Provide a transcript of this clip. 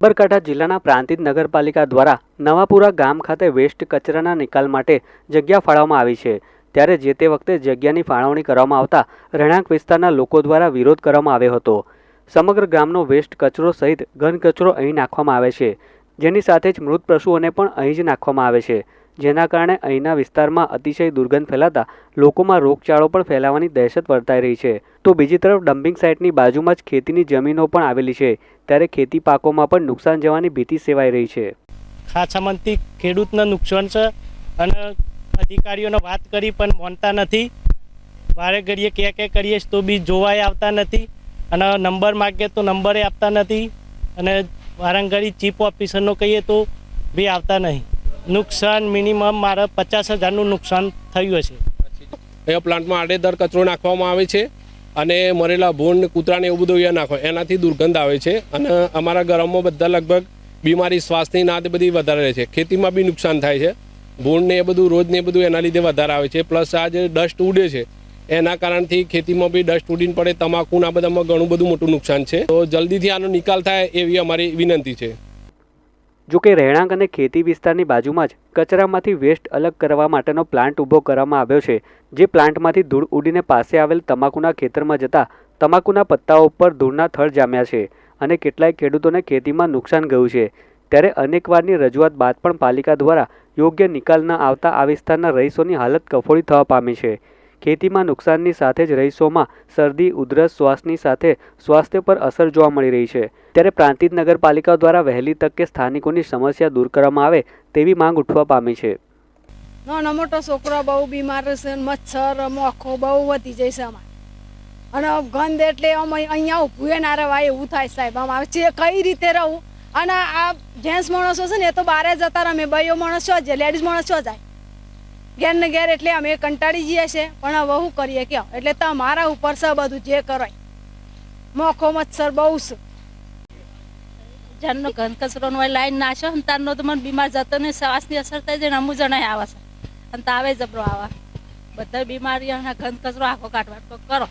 સાબરકાંઠા જિલ્લાના પ્રાંતિજ નગરપાલિકા દ્વારા નવાપુરા ગામ ખાતે વેસ્ટ કચરાના નિકાલ માટે જગ્યા ફાળવવામાં આવી છે. ત્યારે જે તે વખતે જગ્યાની ફાળવણી કરવામાં આવતા રહેણાંક વિસ્તારના લોકો દ્વારા વિરોધ કરવામાં આવ્યો હતો. સમગ્ર ગામનો વેસ્ટ કચરો સહિત ઘન કચરો અહીં નાખવામાં આવે છે. જેની સાથે જ મૃત પશુઓને પણ અહીં જ નાખવામાં આવે છે. જેના કારણે અહીંના વિસ્તારમાં અતિશય દુર્ગંધ ફેલાતા લોકોમાં રોગચાળો પણ ફેલાવાની દહેશત વર્તાઈ રહી છે. તો બીજી તરફ ડમ્પિંગ સાઇટની બાજુમાં જ ખેતીની જમીનો પણ આવેલી છે, ત્યારે ખેતી પાકોમાં પણ નુકસાન જવાની ભીતિ સેવાઈ રહી છે. ખાસામંતી ખેડૂતને નુકસાન છે અને અધિકારીઓને વાત કરી પણ માનતા નથી. વારે ઘડીએ કે કે કરીએ તો બી જોવાય આવતા નથી અને નંબર માગીએ તો નંબરે આપતા નથી અને વારંગડી ચીફ ઓફિસરનો કહીએ તો બી આવતા નહીં. નુકસાન મિનિમમ મારે પચાસ હજારનું નુકસાન થયું હશે. અહીંયા પ્લાન્ટમાં આડેધર કચરો નાખવામાં આવે છે અને મરેલા ભૂંડ, કૂતરાને એવું બધું અહીંયા નાખો. એનાથી દુર્ગંધ આવે છે અને અમારા ગરમમાં બધા લગભગ બીમારી, શ્વાસની નાદ બધી વધારે રહે છે. ખેતીમાં બી નુકસાન થાય છે. ભૂંડને એ બધું રોજ ને એ બધું એના લીધે વધારે આવે છે. પ્લસ આ જે ડસ્ટ ઉડે છે, એના કારણથી ખેતીમાં બી ડસ્ટ ઉડીને પડે. તમાકુના બધામાં ઘણું બધું મોટું નુકસાન છે. તો જલ્દીથી આનો નિકાલ થાય એવી અમારી વિનંતી છે. જો કે રહેણાંક અને ખેતી વિસ્તારની બાજુમાં જ કચરામાંથી વેસ્ટ અલગ કરવા માટેનો પ્લાન્ટ ઊભો કરવામાં આવ્યો છે, જે પ્લાન્ટમાંથી ધૂળ ઉડીને પાસે આવેલ તમાકુના ખેતરમાં જતા તમાકુના પત્તાઓ ઉપર ધૂળના થળ જામ્યા છે અને કેટલાય ખેડૂતોને ખેતીમાં નુકસાન ગયું છે. ત્યારે અનેકવારની રજૂઆત બાદ પણ પાલિકા દ્વારા યોગ્ય નિકાલ ન આવતા આ વિસ્તારના રહીશોની હાલત કફોડી થવા પામી છે. ખેતીમાં નુકસાનની સાથે જ રહીશોમાં શરદી, ઉધરસ, શ્વાસની સાથે સ્વાસ્થ્ય પર અસર જોવા મળી રહી છે. ત્યારે પ્રાંતિજ નગરપાલિકા દ્વારા વહેલી તકે સ્થાનિકોની સમસ્યા દૂર કરવામાં આવે તેવી માંગ ઉઠવા પામી છે. નાનો મોટો છોકરો બહુ બીમાર છે મચ્છર, મોખો બહુ વધી જાય છે અમારે. અને ગંધ એટલે અમે અહીં- અહીંયા ઊભું ના રહેવાય એવું થાય સાહેબ. અમારે છે કઈ રીતે રહું? અને આ જેન્ટ્સ માણસો છે ને, એ તો બારે જતા રમે ભાઈઓ માણસ છો જાય લેડીઝ માણસ છો. જાય ઘેર ને ઘેર એટલે અમે કંટાળી જઈએ છે. પણ હવે શું કરીએ કે એટલે તમારા ઉપર છે બધું જે કરાય. મોખો મચ્છર બહુ છે. જાનનો ઘન કચરો નો લાઈન નાશો અને તારનો તો મને બીમાર જતો ને શ્વાસની અસર થાય છે ને અમુક જણા આવે છે. અને તાવે જબરો આવે. બધા બીમારીઓના ઘન કચરો આખો કાઢવા કરો.